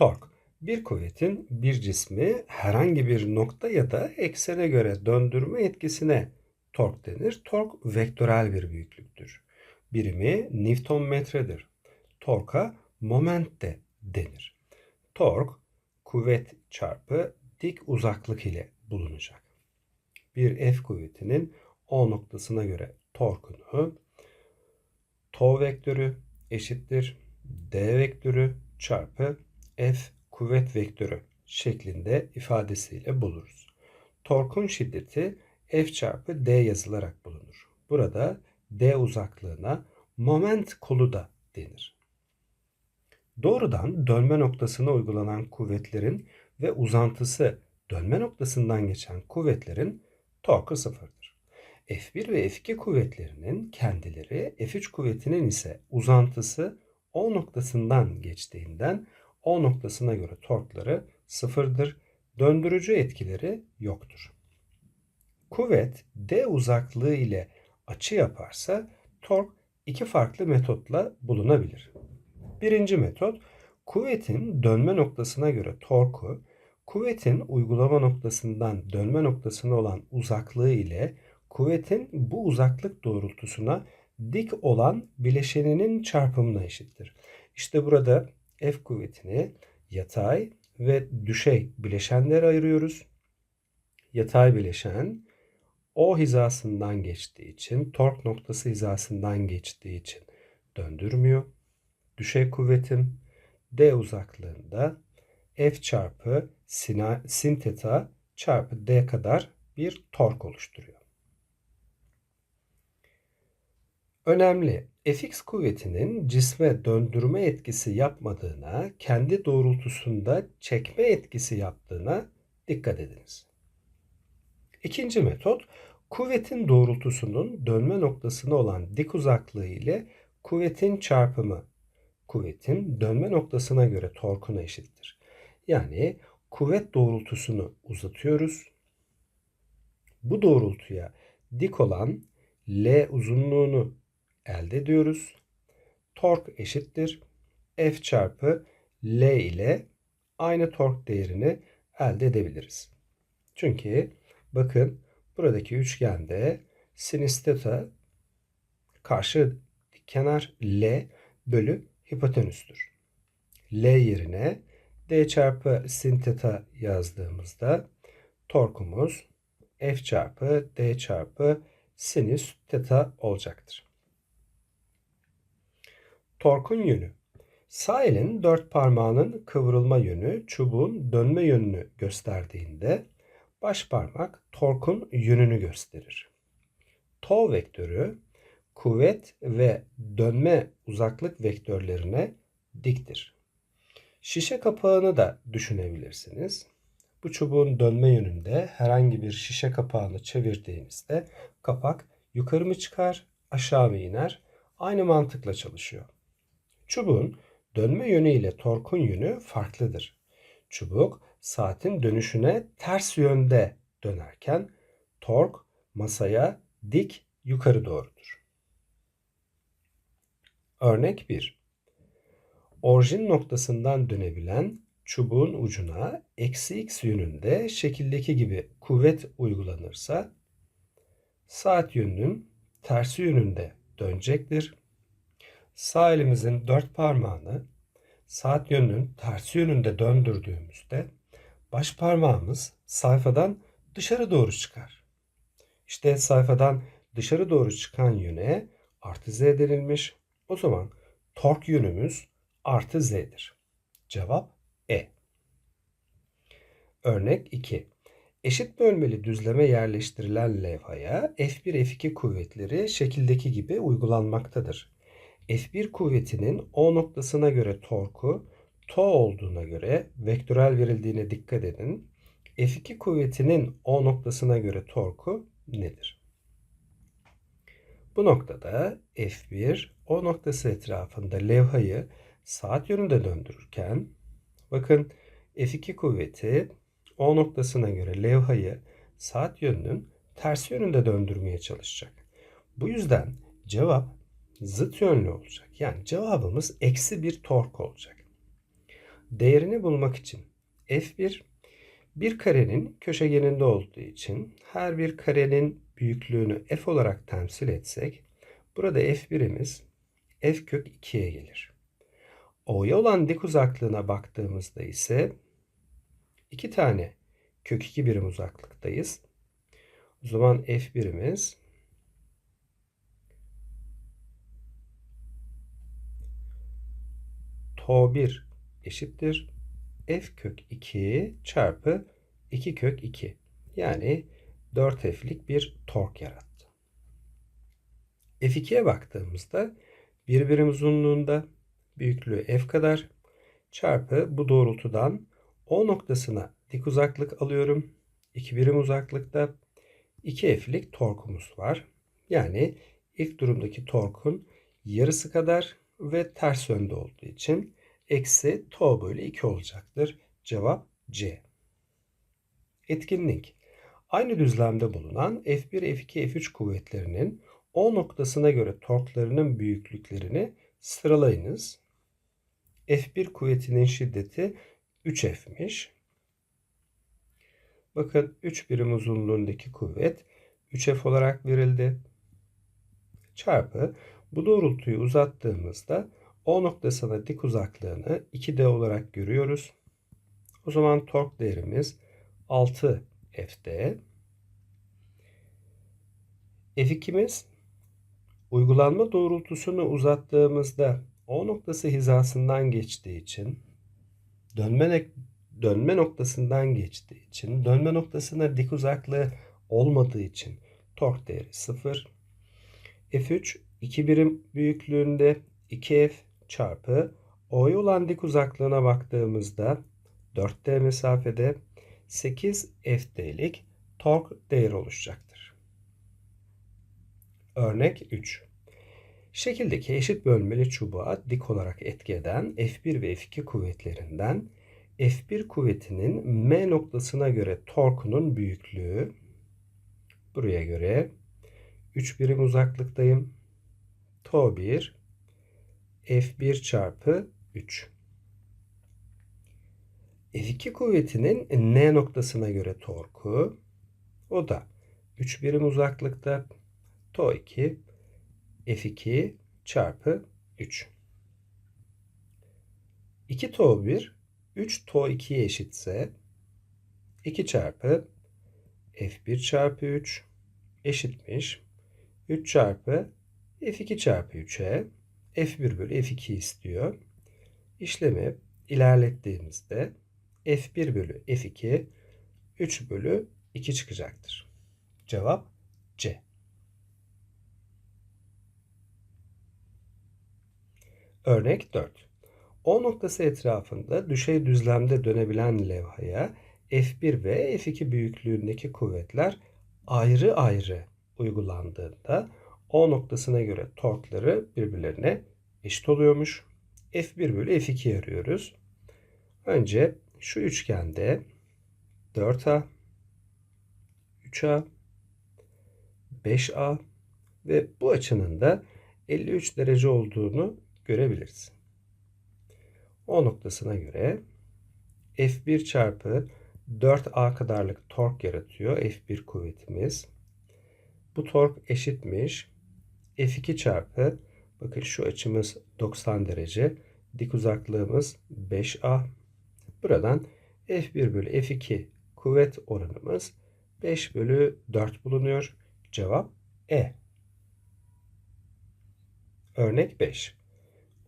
Tork. Bir kuvvetin bir cismi herhangi bir nokta ya da eksene göre döndürme etkisine tork denir. Tork vektörel bir büyüklüktür. Birimi Newton metredir. Torka moment de denir. Tork kuvvet çarpı dik uzaklık ile bulunacak. Bir F kuvvetinin O noktasına göre torkunu Tau vektörü eşittir D vektörü çarpı F kuvvet vektörü şeklinde ifadesiyle buluruz. Torkun şiddeti F çarpı D yazılarak bulunur. Burada D uzaklığına moment kolu da denir. Doğrudan dönme noktasına uygulanan kuvvetlerin ve uzantısı dönme noktasından geçen kuvvetlerin torku sıfırdır. F1 ve F2 kuvvetlerinin kendileri F3 kuvvetinin ise uzantısı O noktasından geçtiğinden O noktasına göre torkları sıfırdır. Döndürücü etkileri yoktur. Kuvvet D uzaklığı ile açı yaparsa tork iki farklı metotla bulunabilir. Birinci metot kuvvetin dönme noktasına göre torku kuvvetin uygulama noktasından dönme noktasına olan uzaklığı ile kuvvetin bu uzaklık doğrultusuna dik olan bileşeninin çarpımına eşittir. İşte burada F kuvvetini yatay ve düşey bileşenlere ayırıyoruz. Yatay bileşen O hizasından geçtiği için, tork noktası hizasından geçtiği için döndürmüyor. Düşey kuvvetim D uzaklığında F çarpı sin teta çarpı D kadar bir tork oluşturuyor. Önemli. Fx kuvvetinin cisme döndürme etkisi yapmadığına, kendi doğrultusunda çekme etkisi yaptığına dikkat ediniz. İkinci metot, kuvvetin doğrultusunun dönme noktasına olan dik uzaklığı ile kuvvetin çarpımı, kuvvetin dönme noktasına göre torkuna eşittir. Yani kuvvet doğrultusunu uzatıyoruz. Bu doğrultuya dik olan L uzunluğunu elde ediyoruz. Tork eşittir. F çarpı L ile aynı tork değerini elde edebiliriz. Çünkü bakın buradaki üçgende sinüs theta karşı kenar L bölü hipotenüstür. L yerine D çarpı sin theta yazdığımızda torkumuz F çarpı D çarpı sinüs theta olacaktır. Torkun yönü. Sağ elin dört parmağının kıvrılma yönü çubuğun dönme yönünü gösterdiğinde baş parmak torkun yönünü gösterir. Tau vektörü kuvvet ve dönme uzaklık vektörlerine diktir. Şişe kapağını da düşünebilirsiniz. Bu çubuğun dönme yönünde herhangi bir şişe kapağını çevirdiğinizde kapak yukarı mı çıkar, aşağı mı iner? Aynı mantıkla çalışıyor. Çubuğun dönme yönü ile torkun yönü farklıdır. Çubuk saatin dönüşüne ters yönde dönerken tork masaya dik yukarı doğrudur. Örnek 1. Orijin noktasından dönebilen çubuğun ucuna eksi x yönünde şekildeki gibi kuvvet uygulanırsa saat yönünün tersi yönünde dönecektir. Sağ elimizin dört parmağını saat yönünün tersi yönünde döndürdüğümüzde baş parmağımız sayfadan dışarı doğru çıkar. İşte sayfadan dışarı doğru çıkan yöne artı z denilmiş. O zaman tork yönümüz artı z'dir. Cevap E. Örnek 2. Eşit bölmeli düzleme yerleştirilen levhaya F1 F2 kuvvetleri şekildeki gibi uygulanmaktadır. F1 kuvvetinin O noktasına göre torku to olduğuna göre vektörel verildiğine dikkat edin. F2 kuvvetinin O noktasına göre torku nedir? Bu noktada F1 O noktası etrafında levhayı saat yönünde döndürürken bakın F2 kuvveti O noktasına göre levhayı saat yönünün ters yönünde döndürmeye çalışacak. Bu yüzden cevap zıt yönlü olacak. Yani cevabımız eksi bir tork olacak. Değerini bulmak için f1 bir karenin köşegeninde olduğu için her bir karenin büyüklüğünü f olarak temsil etsek burada f1'imiz f kök 2'ye gelir. O'ya olan dik uzaklığına baktığımızda ise iki tane kök 2 birim uzaklıktayız. O zaman f1'imiz to 1 eşittir f kök 2 çarpı 2 kök 2. Yani 4f'lik bir tork yarattı. F2'ye baktığımızda bir birim uzunluğunda büyüklüğü f kadar çarpı bu doğrultudan O noktasına dik uzaklık alıyorum. 2 birim uzaklıkta 2F'lik torkumuz var. Yani ilk durumdaki torkun yarısı kadar ve ters yönde olduğu için eksi to bölü 2 olacaktır. Cevap C. Etkinlik. Aynı düzlemde bulunan F1, F2, F3 kuvvetlerinin O noktasına göre torklarının büyüklüklerini sıralayınız. F1 kuvvetinin şiddeti 3F'miş. Bakın 3 birim uzunluğundaki kuvvet 3F olarak verildi. Çarpı bu doğrultuyu uzattığımızda O noktasına dik uzaklığını 2D olarak görüyoruz. O zaman tork değerimiz 6 F'de. F2'miz uygulanma doğrultusunu uzattığımızda O noktası hizasından geçtiği için dönme, dönme noktasından geçtiği için dönme noktasına dik uzaklığı olmadığı için tork değeri 0. F3 2 birim büyüklüğünde 2F çarpı O'ya olan dik uzaklığına baktığımızda 4D mesafede 8 FD'lik tork değeri oluşacaktır. Örnek 3. Şekildeki eşit bölmeli çubuğa dik olarak etki eden F1 ve F2 kuvvetlerinden F1 kuvvetinin M noktasına göre torkunun büyüklüğü buraya göre 3 birim uzaklıktayım. To 1 F1 çarpı 3. F2 kuvvetinin N noktasına göre torku o da 3 birim uzaklıkta To 2 F2 çarpı 3. 2 To 1 3 To 2'ye eşitse 2 çarpı F1 çarpı 3 eşitmiş. 3 çarpı F2 çarpı 3'e F1 bölü F2 istiyor. İşlemi ilerlettiğimizde F1 bölü F2 3 bölü 2 çıkacaktır. Cevap C. Örnek 4. O noktası etrafında düşey düzlemde dönebilen levhaya F1 ve F2 büyüklüğündeki kuvvetler ayrı ayrı uygulandığında O noktasına göre torkları birbirlerine eşit oluyormuş. F1 bölü F2 arıyoruz. Önce şu üçgende 4A, 3A, 5A ve bu açının da 53 derece olduğunu görebiliriz. O noktasına göre F1 çarpı 4A kadarlık tork yaratıyor F1 kuvvetimiz. Bu tork eşitmiş. F2 çarpı bakın şu açımız 90 derece. Dik uzaklığımız 5A. Buradan F1 bölü F2 kuvvet oranımız 5 bölü 4 bulunuyor. Cevap E. Örnek 5.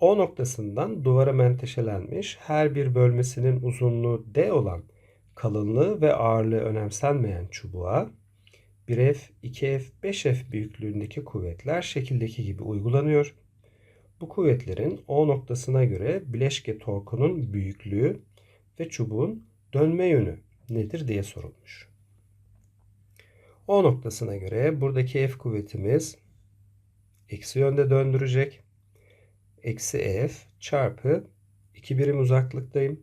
O noktasından duvara menteşelenmiş her bir bölmesinin uzunluğu D olan kalınlığı ve ağırlığı önemsenmeyen çubuğa 1F, 2F, 5F büyüklüğündeki kuvvetler şekildeki gibi uygulanıyor. Bu kuvvetlerin O noktasına göre bileşke torkunun büyüklüğü ve çubuğun dönme yönü nedir diye sorulmuş. O noktasına göre buradaki F kuvvetimiz eksi yönde döndürecek. Eksi F çarpı 2 birim uzaklıktayım.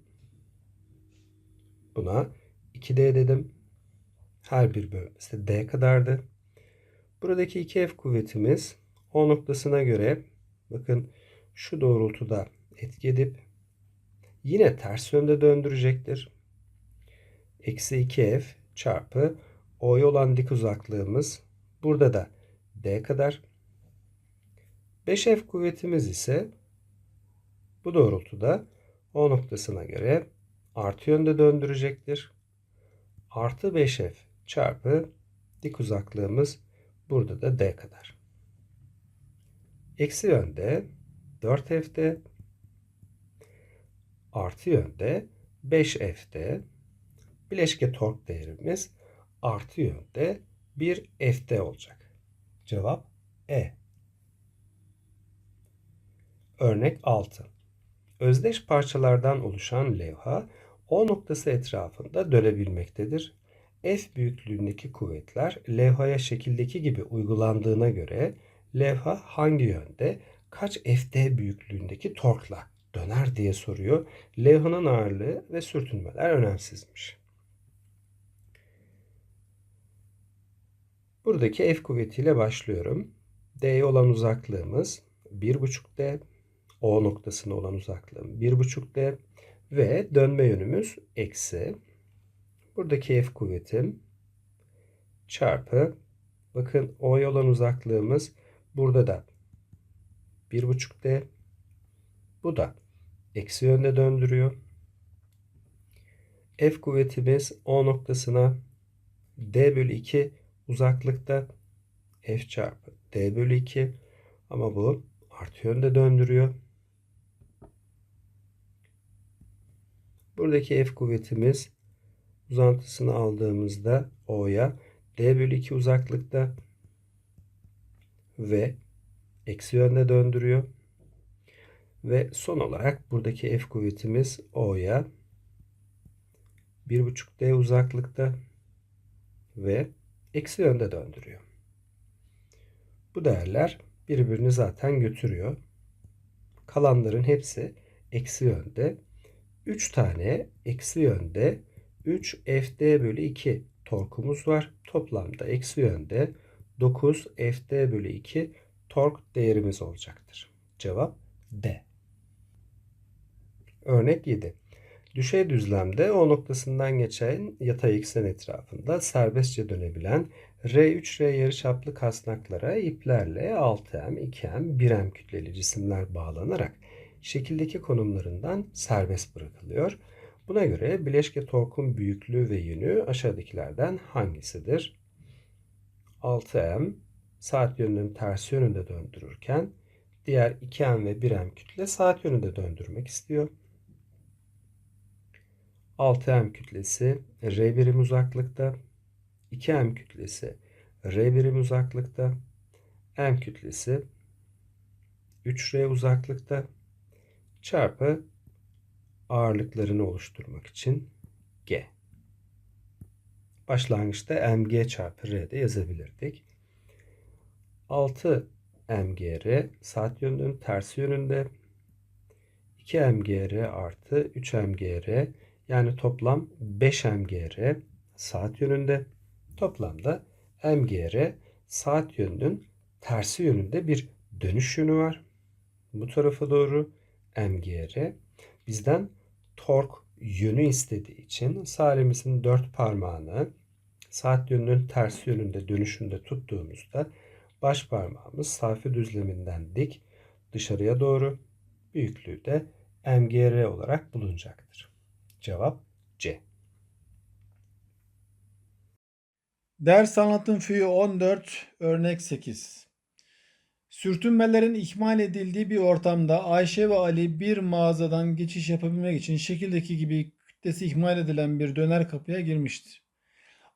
Buna 2D dedim. Her bir bölmesi D kadardı. Buradaki 2F kuvvetimiz O noktasına göre bakın şu doğrultuda etki edip Yine ters yönde döndürecektir. Eksi 2F çarpı O'ya olan dik uzaklığımız burada da D kadar. 5F kuvvetimiz ise bu doğrultuda O noktasına göre artı yönde döndürecektir. Artı 5F çarpı dik uzaklığımız burada da D kadar. Eksi yönde 4F'de artı yönde 5F'de bileşke tork değerimiz artı yönde 1 F'de olacak. Cevap E. Örnek 6. Özdeş parçalardan oluşan levha O noktası etrafında dönebilmektedir. F büyüklüğündeki kuvvetler levhaya şekildeki gibi uygulandığına göre levha hangi yönde kaç FD büyüklüğündeki torkla döner diye soruyor. Levhanın ağırlığı ve sürtünmeler önemsizmiş. Buradaki F kuvvetiyle başlıyorum. D'ye olan uzaklığımız 1,5D. O noktasına olan uzaklığım 1,5D. Ve dönme yönümüz eksi. Buradaki F kuvvetim çarpı bakın O'ya olan uzaklığımız burada da 1,5D. Bu da eksi yönde döndürüyor. F kuvvetimiz O noktasına D bölü 2 uzaklıkta F çarpı D bölü 2 ama bu artı yönde döndürüyor. Buradaki F kuvvetimiz uzantısını aldığımızda O'ya D bölü 2 uzaklıkta ve eksi yönde döndürüyor. Ve son olarak buradaki F kuvvetimiz O'ya 1,5D uzaklıkta ve eksi yönde döndürüyor. Bu değerler birbirini zaten götürüyor. Kalanların hepsi eksi yönde. 3 tane eksi yönde 3 FD bölü 2 torkumuz var. Toplamda eksi yönde 9 FD bölü 2 tork değerimiz olacaktır. Cevap D. Örnek 7. Düşey düzlemde O noktasından geçen yatay eksen etrafında serbestçe dönebilen R3R yarıçaplı kasnaklara iplerle 6M, 2M, 1M kütleli cisimler bağlanarak şekildeki konumlarından serbest bırakılıyor. Buna göre bileşke torkun büyüklüğü ve yönü aşağıdakilerden hangisidir? 6M saat yönünün ters yönünde döndürürken diğer 2M ve 1M kütle saat yönünde döndürmek istiyor. 6M kütlesi R birim uzaklıkta, 2M kütlesi R birim uzaklıkta, M kütlesi 3R uzaklıkta çarpı ağırlıklarını oluşturmak için G. Başlangıçta mg çarpı r de yazabilirdik. 6 mgr saat yönünün tersi yönünde 2 mgr artı 3 mgr yani toplam 5 mgr saat yönünde toplamda mgr saat yönünün tersi yönünde bir dönüş yönü var. Bu tarafa doğru mgr bizden tork yönü istediği için salimizin dört parmağını saat yönünün ters yönünde dönüşünde tuttuğumuzda baş parmağımız safi düzleminden dik dışarıya doğru büyüklüğü de mgr olarak bulunacaktır. Cevap C. Ders anlatım füyü 14, örnek 8. Sürtünmelerin ihmal edildiği bir ortamda Ayşe ve Ali bir mağazadan geçiş yapabilmek için şekildeki gibi kütlesi ihmal edilen bir döner kapıya girmiştir.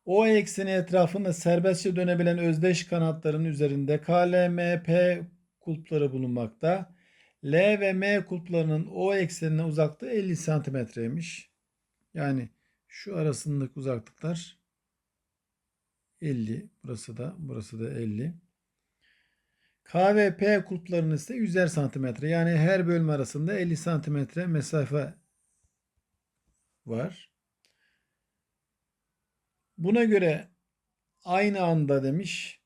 O ekseni etrafında serbestçe dönebilen özdeş kanatların üzerinde K, L, M, P kulpları bulunmakta. L ve M kulplarının O eksenine uzaklığı 50 santimetreymiş. Yani şu arasındaki uzaklıklar 50. Burası da burası da 50. K ve P ise 100'er santimetre. Yani her bölüm arasında 50 santimetre mesafe var. Buna göre aynı anda demiş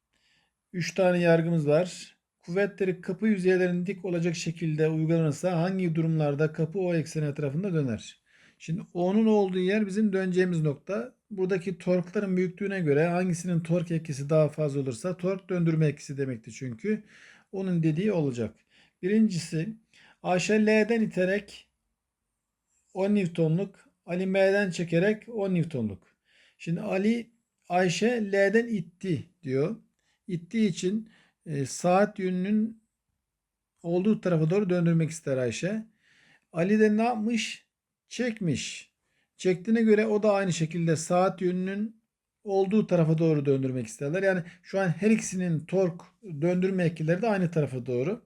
3 tane yargımız var. kuvvetleri kapı yüzeylerinin dik olacak şekilde uygulanırsa hangi durumlarda kapı o ekseni etrafında döner? Şimdi O'nun olduğu yer bizim döneceğimiz nokta. Buradaki torkların büyüklüğüne göre hangisinin tork etkisi daha fazla olursa tork döndürme etkisi demektir çünkü. Onun dediği olacak. Birincisi AŞ L'den iterek 10 Newton'luk, Ali M'den çekerek 10 Newton'luk. Şimdi Ali Ayşe L'den itti diyor. İttiği için e, saat yönünün olduğu tarafa doğru döndürmek ister Ayşe. Ali de ne yapmış? Çekmiş. Çektiğine göre o da aynı şekilde saat yönünün olduğu tarafa doğru döndürmek isterler. Yani şu an her ikisinin tork döndürme etkileri de aynı tarafa doğru.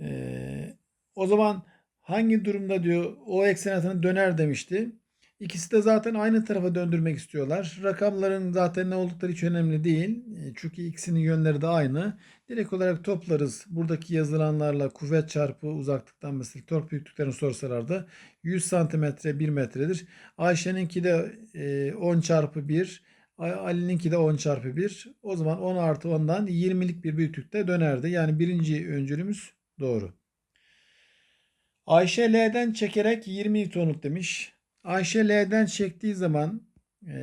Ee, o zaman hangi durumda diyor o eksen etrafına döner demişti. İkisi de zaten aynı tarafa döndürmek istiyorlar. Rakamların zaten ne oldukları hiç önemli değil. E, Çünkü ikisinin yönleri de aynı. Direkt olarak toplarız. Buradaki yazılanlarla kuvvet çarpı uzaklıktan mesela tork büyüklüklerini sorsalardı 100 santimetre 1 metredir. Ayşe'ninki de e, 10 çarpı 1. A- Ali'ninki de 10 çarpı 1. O zaman 10 artı 10'dan 20'lik bir büyüklükte dönerdi. Yani birinci öncülümüz doğru. Ayşe L'den çekerek 20 Newton'luk demiş. Ayşe L'den çektiği zaman e,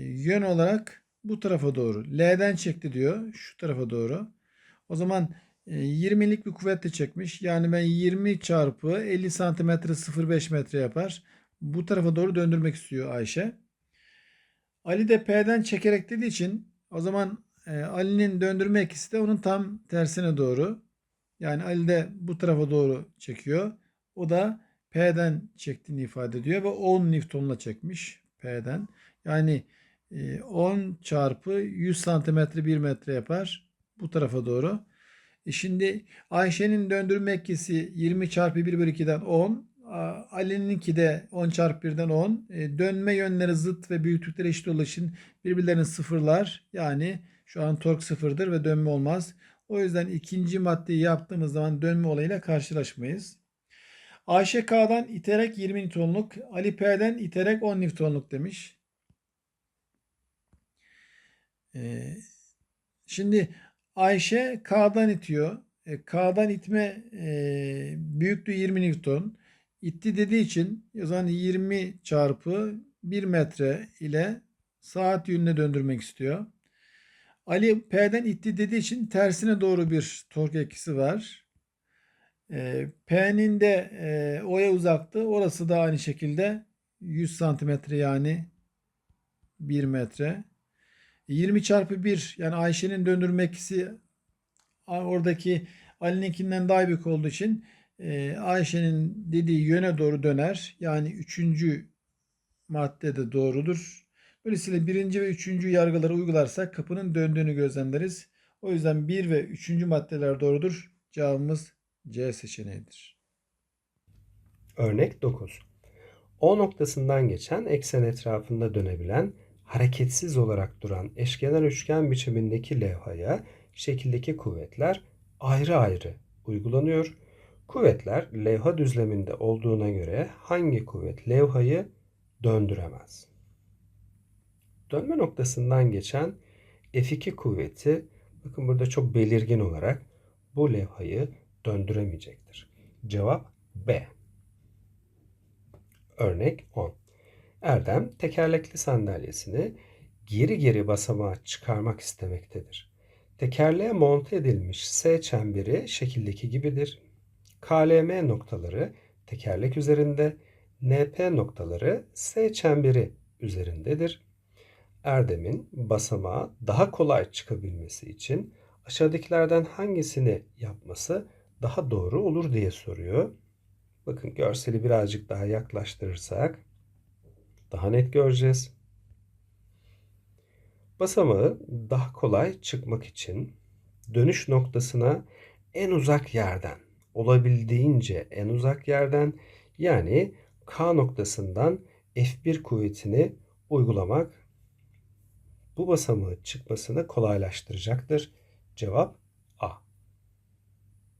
yön olarak bu tarafa doğru. L'den çekti diyor. Şu tarafa doğru. O zaman e, 20'lik bir kuvvetle çekmiş. Yani ben 20 çarpı 50 santimetre 0,5 metre yapar. Bu tarafa doğru döndürmek istiyor Ayşe. Ali de P'den çekerek dediği için o zaman e, Ali'nin döndürme etkisi de onun tam tersine doğru. Yani Ali de bu tarafa doğru çekiyor. O da P'den çektiğini ifade ediyor ve 10 Newton'la çekmiş P'den. Yani e, 10 çarpı 100 santimetre 1 metre yapar bu tarafa doğru. E şimdi Ayşe'nin döndürme etkisi 20 çarpı 1 bölü 2'den 10. A- Ali'ninki de 10 çarpı 1'den 10. E, dönme yönleri zıt ve büyüklükleri eşit olduğu için birbirlerini sıfırlar. Yani şu an tork sıfırdır ve dönme olmaz. O yüzden ikinci maddeyi yaptığımız zaman dönme olayıyla karşılaşmayız. Ayşe K'dan iterek 20 Newton'luk, Ali P'den iterek 10 Newton'luk demiş. Ee, şimdi Ayşe K'dan itiyor. E, K'dan itme e, büyüklüğü 20 Newton. İtti dediği için o zaman 20 çarpı 1 metre ile saat yönüne döndürmek istiyor. Ali P'den itti dediği için tersine doğru bir tork etkisi var. P'nin de O'ya uzaklığı orası da aynı şekilde 100 santimetre yani 1 metre. 20 çarpı 1 yani Ayşe'nin döndürme etkisi oradaki Ali'ninkinden daha büyük olduğu için Ayşe'nin dediği yöne doğru döner. Yani üçüncü madde de doğrudur. Dolayısıyla birinci ve üçüncü yargıları uygularsak kapının döndüğünü gözlemleriz. O yüzden bir ve üçüncü maddeler doğrudur. Cevabımız C seçeneğidir. Örnek 9. O noktasından geçen eksen etrafında dönebilen, hareketsiz olarak duran eşkenar üçgen biçimindeki levhaya şekildeki kuvvetler ayrı ayrı uygulanıyor. Kuvvetler levha düzleminde olduğuna göre hangi kuvvet levhayı döndüremez? Dönme noktasından geçen F2 kuvveti bakın burada çok belirgin olarak bu levhayı döndüremeyecektir. Cevap B. Örnek 10. Erdem tekerlekli sandalyesini geri geri basamağa çıkarmak istemektedir. Tekerleğe monte edilmiş S çemberi şekildeki gibidir. KLM noktaları tekerlek üzerinde, NP noktaları S çemberi üzerindedir. Erdem'in basamağa daha kolay çıkabilmesi için aşağıdakilerden hangisini yapması daha doğru olur diye soruyor. Bakın görseli birazcık daha yaklaştırırsak daha net göreceğiz. Basamağı daha kolay çıkmak için dönüş noktasına en uzak yerden, olabildiğince en uzak yerden yani K noktasından F1 kuvvetini uygulamak bu basamağı çıkmasını kolaylaştıracaktır. Cevap